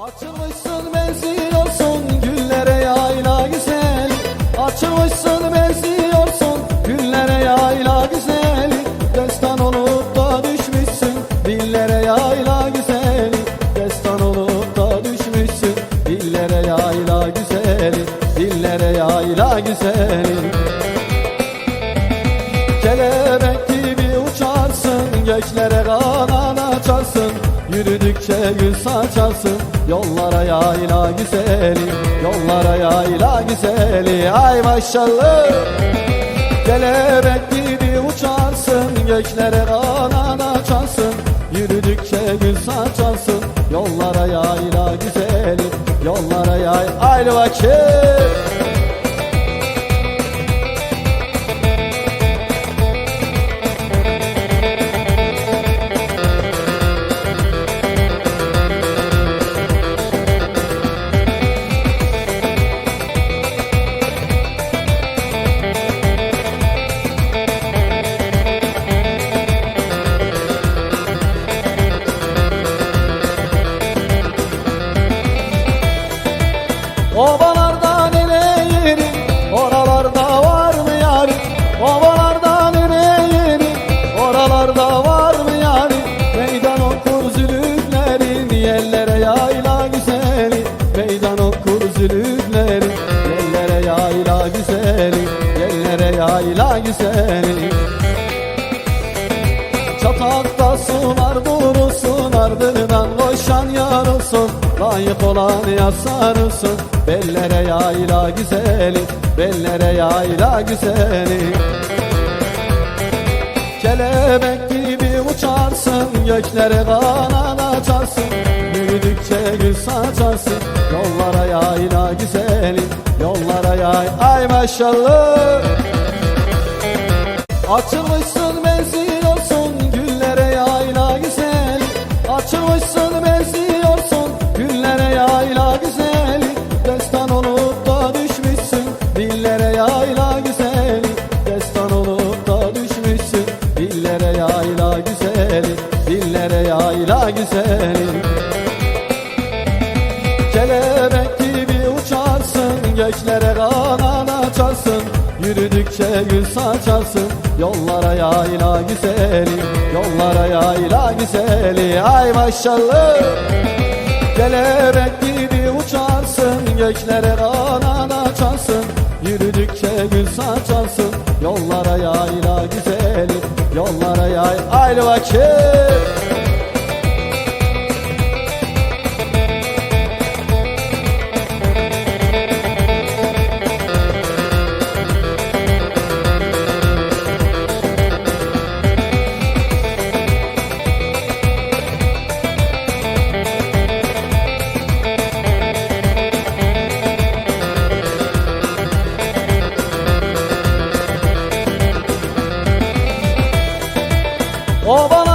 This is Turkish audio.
Açılmışsın benziyorsun güllere yayla güzel. Açılmışsın benziyorsun güllere yayla güzel. Destan olup da düşmüşsün dillere yayla güzel. Destan olup da düşmüşsün dillere yayla güzel. Dillere yayla güzel. Kelebek gibi uçarsın Göklere kanat açarsın Yürüdükçe gül saçarsın. Yollara yayla güzeli Yollara yayla güzeli. Ay maşallah. Kelebek gibi uçarsın Göklere kanat açarsın. Yürüdükçe gül saçarsın. Yollara yayla güzeli Yollara yay. Haydi bakayım Ovalarda nene yeri Oralarda var mı yari Ovalarda nene yeri Oralarda var mı yari Meydan okur zülüflerin Yerlere yayla güzeli. Meydan okur zülüflerin Yerlere yayla güzeli. Yerlere yayla güzeli Layık olan yar sarılsın Bellere yayla güzeli Bellere yayla güzeli. Kelebek gibi uçarsın Göklere kanat açarsın. Yürüdükçe gül saçarsın Yollara yayla güzeli Yollara yay. Ay maşallah. Açılmışsın benziyorsun uçarsın Göklere kanat açarsın Yürüdükçe gül saçarsın. Yollara yayla güzeli Yollara yayla güzeli. Ay maşallah! Kelebek gibi uçarsın Göklere kanat açarsın. Yürüdükçe gül saçarsın Yollara yayla güzeli. Yollara yay Haydi bakayım 我帮